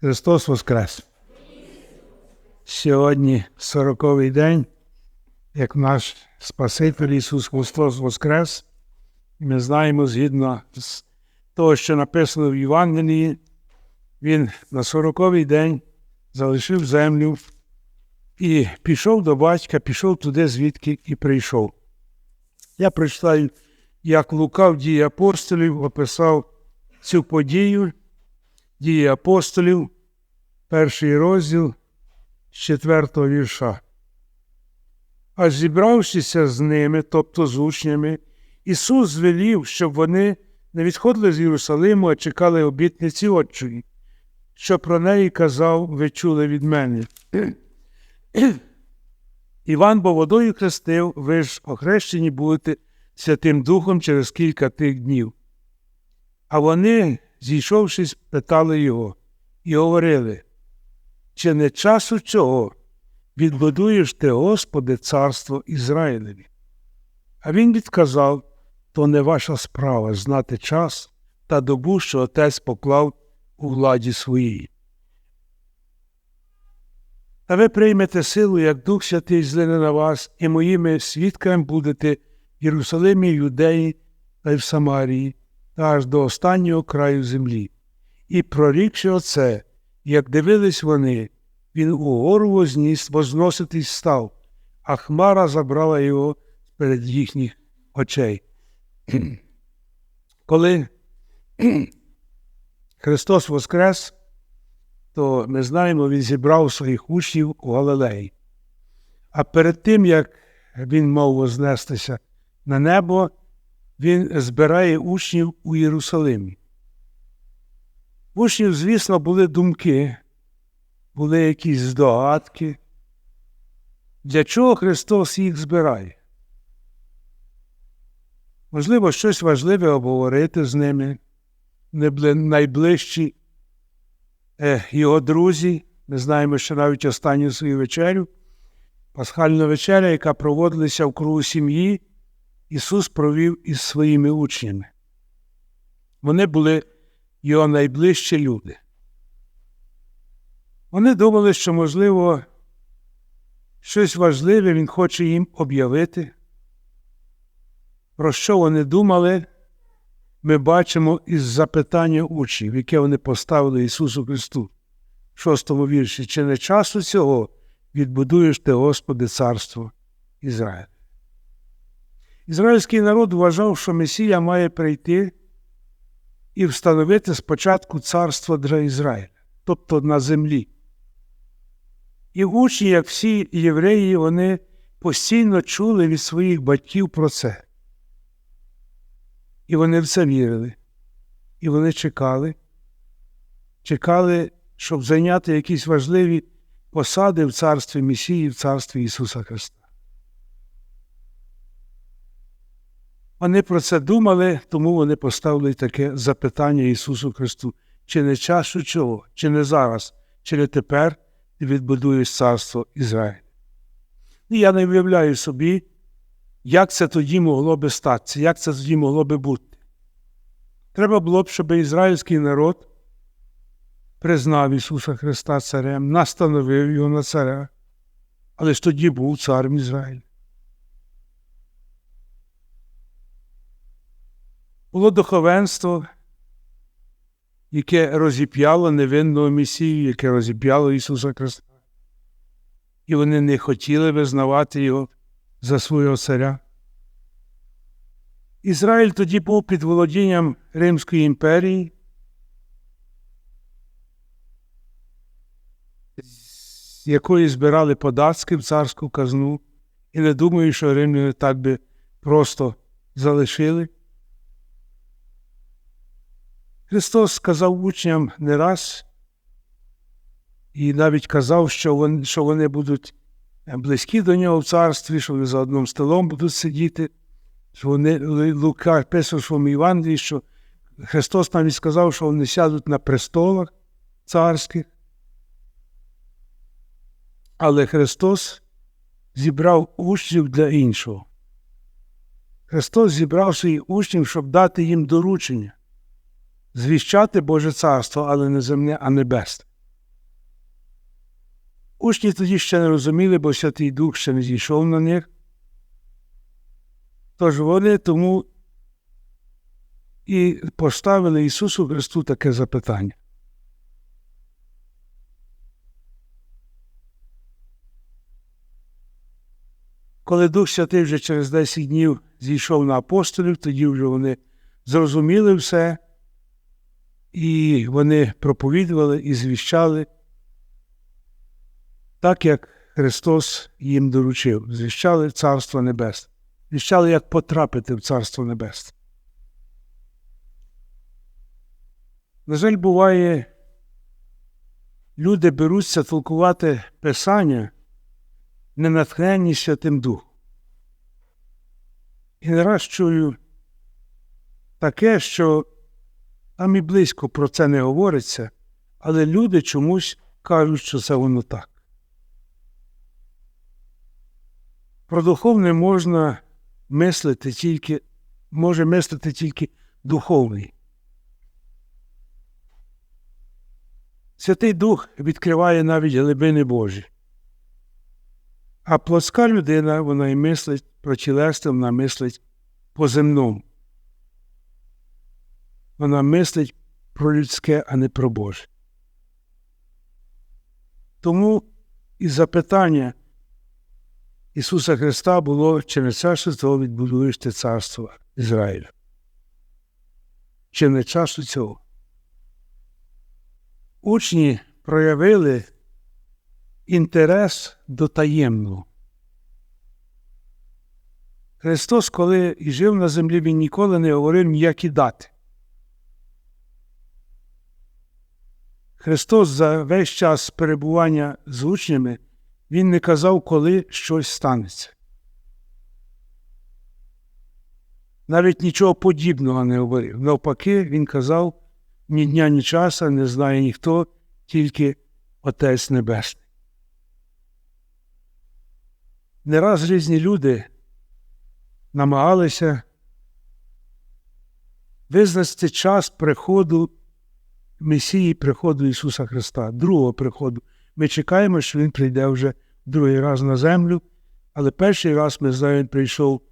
Христос Воскрес! Сьогодні сороковий день, як наш Спаситель Ісус Христос Воскрес. Ми знаємо згідно з того, що написано в Євангелії, Він на сороковий день залишив землю і пішов до батька, пішов туди, звідки і прийшов. Я прочитаю, як Лука в дії апостолів описав цю подію, дії апостолів, перший розділ з четвертого вірша. А зібравшися з ними, тобто з учнями, Ісус звелів, щоб вони не відходили з Єрусалиму, а чекали обітниці Отчої, що про неї казав, ви чули від мене. Іван бо водою хрестив, ви ж охрещені будете Святим Духом через кілька тих днів. А вони, зійшовшись, питали його і говорили, чи не часу цього відбудуєш ти, Господи, царство Ізраїлеві? А він відказав, то не ваша справа знати час та добу, що отець поклав у владі своїй. Та ви приймете силу, як Дух Святий злине на вас, і моїми свідками будете в Єрусалимі, Юдеї та й в Самарії, аж до останнього краю землі. І прорікши оце, як дивились вони, він угору возніс, возноситись став, а хмара забрала його перед їхніх очей. Коли Христос Воскрес, то ми знаємо, Він зібрав своїх учнів у Галилеї. А перед тим, як він мав вознестися на небо, він збирає учнів у Єрусалимі. Учнів, звісно, були думки, були якісь здогадки. Для чого Христос їх збирає? Можливо, щось важливе обговорити з ними, найближчі е, його друзі. Ми знаємо, що навіть останню свою вечерю, пасхальна вечеря, яка проводилася в кругу сім'ї, Ісус провів із своїми учнями. Вони були його найближчі люди. Вони думали, що, можливо, щось важливе Він хоче їм об'явити. Про що вони думали, ми бачимо із запитання учнів, яке вони поставили Ісусу Христу, в шостому вірші, чи не часу цього відбудуєш ти, Господи, царство Ізраїля? Ізраїльський народ вважав, що Месія має прийти і встановити спочатку царство для Ізраїля, тобто на землі. І учні, як всі євреї, вони постійно чули від своїх батьків про це. І вони в це вірили. І вони чекали, чекали, щоб зайняти якісь важливі посади в царстві Месії, в царстві Ісуса Христа. Вони про це думали, тому вони поставили таке запитання Ісусу Христу: чи не часу чого, чи не зараз, чи не тепер ти відбудуєш царство Ізраїля? І я не уявляю собі, як це тоді могло би статися, як це тоді могло би бути. Треба було б, щоб ізраїльський народ признав Ісуса Христа Царем, настановив його на царя, але ж тоді був царем Ізраїля. Було духовенство, яке розіп'яло невинного Месію, яке розіп'яло Ісуса Христа. І вони не хотіли визнавати Його за свого царя. Ізраїль тоді був під володінням Римської імперії, якої збирали податки в царську казну, і не думаю, що римляни так би просто залишили. Христос сказав учням не раз і навіть казав, що вони, що вони будуть близькі до нього в царстві, що вони за одним столом будуть сидіти. Що вони, Лука писав своєму Євангелії, що Христос навіть сказав, що вони сядуть на престолах царських. Але Христос зібрав учнів для іншого. Христос зібрав своїх учнів, щоб дати їм доручення звіщати Боже царство, але не земне, а небесне. Учні тоді ще не розуміли, бо Святий Дух ще не зійшов на них. Тож вони тому і поставили Ісусу Христу таке запитання. Коли Дух Святий вже через 10 днів зійшов на апостолів, тоді вже вони зрозуміли все, і вони проповідували і звіщали, так як Христос їм доручив, звіщали Царство Небесне, звіщали, як потрапити в Царство Небесне. На жаль, буває, люди беруться толкувати Писання, не натхненні Святим Духом. І не чую таке, що там і близько про це не говориться, але люди чомусь кажуть, що це воно так. Про духовне можна мислити тільки, може мислити тільки духовний. Святий Дух відкриває навіть глибини Божі. А плоска людина, вона і мислить про тілесне, вона мислить по земному. Вона мислить про людське, а не про Боже. Тому і запитання Ісуса Христа було, чи не часу того відбудуєш ти царство Ізраїля? Чи не часу цього? Учні проявили інтерес до таємного. Христос, коли і жив на землі, Він ніколи не говорив ніякі дати. Христос за весь час перебування з учнями, Він не казав, коли щось станеться. Навіть нічого подібного не говорив. Навпаки, Він казав, ні дня, ні часу не знає ніхто, тільки Отець Небесний. Не раз різні люди намагалися визначити час приходу Месії, приходу Ісуса Христа, другого приходу. Ми чекаємо, що Він прийде вже другий раз на землю, але перший раз ми знаємо, Він прийшов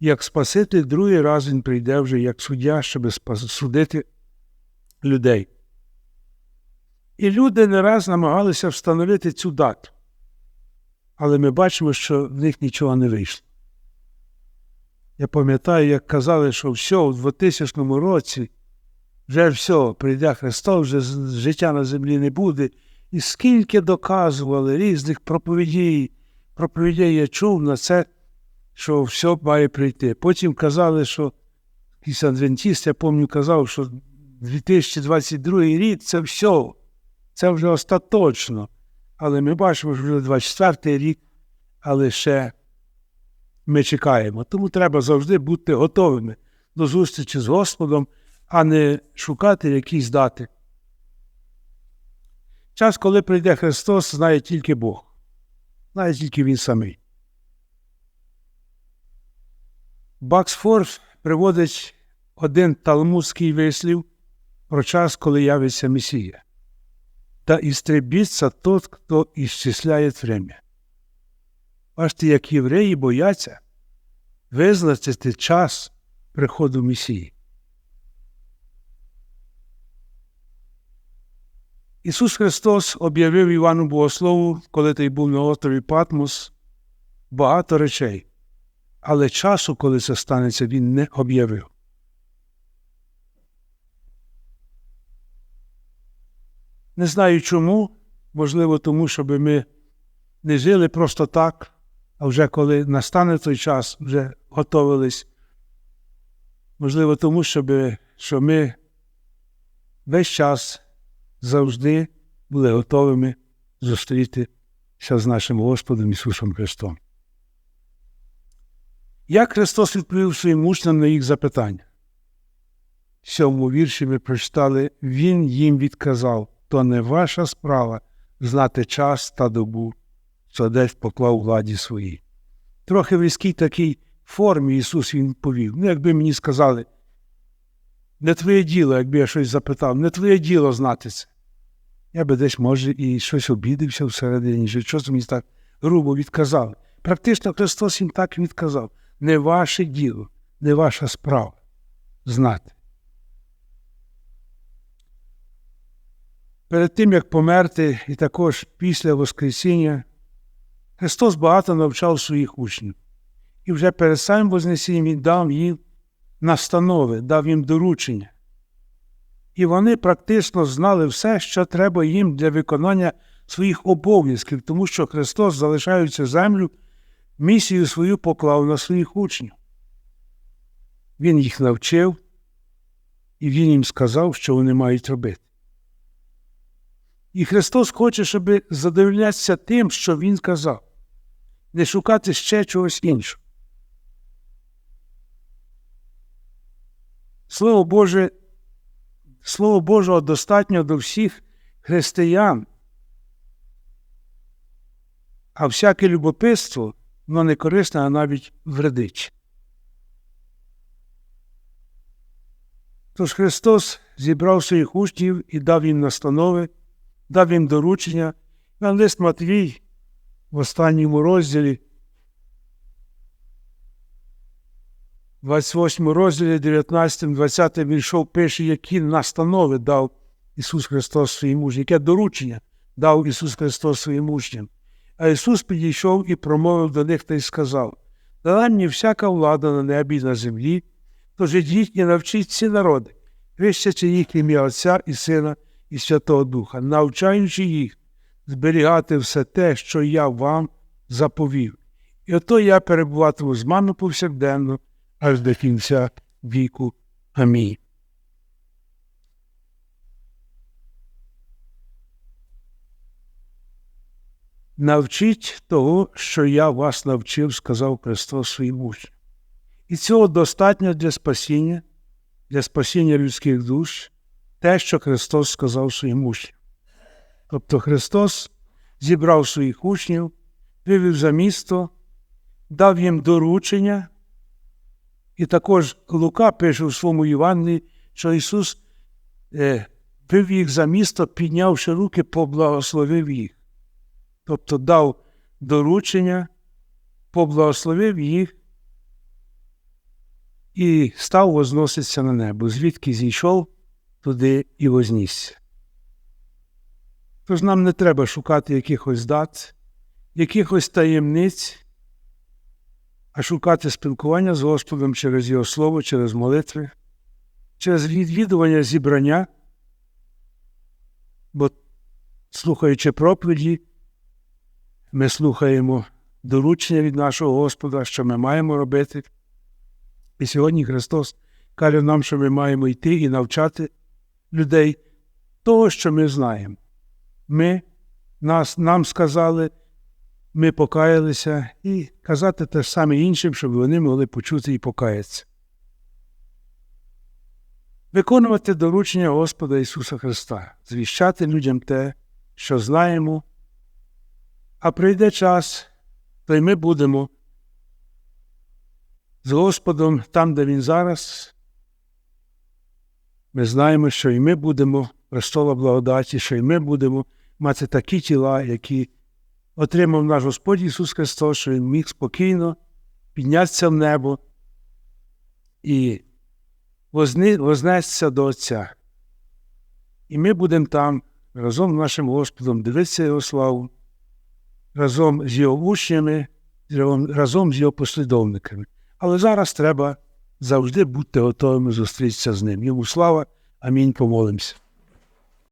як Спаситель, другий раз Він прийде вже як суддя, щоб судити людей. І люди не раз намагалися встановити цю дату. Але ми бачимо, що в них нічого не вийшло. Я пам'ятаю, як казали, що все, у 2000 році вже все, прийде Христос, вже життя на землі не буде. І скільки доказували різних проповідей, проповідей я чув на це, що все має прийти. Потім казали, що якийсь адвентист, я пам'ятаю, казав, що 2022 рік це все, це вже остаточно. Але ми бачимо, що вже 24 рік, але ще ми чекаємо. Тому треба завжди бути готовими до зустрічі з Господом, а не шукати якісь дати. Час, коли прийде Христос, знає тільки Бог, знає тільки Він самий. Баксфорд приводить один талмудський вислів про час, коли явиться Месія. Та істребиться тот, хто ісчисляє время. Бачите, як євреї бояться визначити час приходу Месії. Ісус Христос об'явив Івану Богослову, коли той був на острові Патмос, багато речей, але часу, коли це станеться, Він не об'явив. Не знаю чому, можливо, тому, щоб ми не жили просто так, а вже коли настане той час, вже готовились. Можливо, тому, щоб, що ми весь час завжди були готовими зустрітися з нашим Господом Ісусом Христом. Як Христос відповів своїм учням на їх запитання? В сьомому вірші ми прочитали, Він їм відказав, то не ваша справа знати час та добу, що десь поклав владі своїй. Трохи в різкій такій формі Ісус Він повів. Ну, якби мені сказали, не твоє діло, якби я щось запитав, не твоє діло знати це. Я би десь, може, і щось обідився всередині, що щось мені так грубо відказали. Практично Христос їм так відказав. Не ваше діло, не ваша справа знати. Перед тим, як померти, і також після Воскресіння, Христос багато навчав своїх учнів. І вже перед самим Вознесінням Він дав їм настанови, дав їм доручення. І вони практично знали все, що треба їм для виконання своїх обов'язків, тому що Христос, залишаючи землю, місію свою поклав на своїх учнів. Він їх навчив, і Він їм сказав, що вони мають робити. І Христос хоче, щоб задовольнятися тим, що Він казав, не шукати ще чогось іншого. Слово Боже, Слово Божого достатньо до всіх християн, а всяке любопитство, воно не корисне, а навіть вредить. Тож Христос зібрав своїх учнів і дав їм настанови, дав їм доручення. Лист Матвій в останньому розділі, 28 розділі, 19, 20 війшов, пише, які настанови дав Ісус Христос своїм учням, яке доручення дав Ісус Христос своїм учням. А Ісус підійшов і промовив до них та й сказав: Дала мені всяка влада на небі і на землі, тож ідіть і навчіть ці народи, хрестячи їх ім'я Отця і Сина і Святого Духа, навчаючи їх зберігати все те, що я вам заповів. І ото я перебуватиму з вами повсякденно, аж до кінця віку. Амінь. Навчіть того, що я вас навчив, сказав Христос своїм учням. І цього достатньо для спасіння, для спасіння людських душ, те, що Христос сказав своїм учням. Тобто Христос зібрав своїх учнів, вивів за місто, дав їм доручення, і також Лука пише у своєму Євангелії, що Ісус е, вивів їх за місто, піднявши руки, поблагословив їх. Тобто дав доручення, поблагословив їх і став возноситися на небо, звідки зійшов туди і вознісся. Тож нам не треба шукати якихось дат, якихось таємниць, а шукати спілкування з Господом через Його Слово, через молитви, через відвідування зібрання, бо, слухаючи проповіді, ми слухаємо доручення від нашого Господа, що ми маємо робити. І сьогодні Христос каже нам, що ми маємо йти і навчати людей того, що ми знаємо. Ми, нас, Нам сказали, ми покаялися і казати те ж саме іншим, щоб вони могли почути і покаятися. Виконувати доручення Господа Ісуса Христа, звіщати людям те, що знаємо, а прийде час, то й ми будемо з Господом там, де Він зараз. Ми знаємо, що і ми будемо престола благодаті, що і ми будемо мати такі тіла, які отримав наш Господь Ісус Христос, що Він міг спокійно піднятися в небо і вознестися до Отця. І ми будемо там разом з нашим Господом дивитися Його славу, разом з Його учнями, разом з Його послідовниками. Але зараз треба завжди бути готовими зустрітися з ним. Йому слава. Амінь. Помолимося.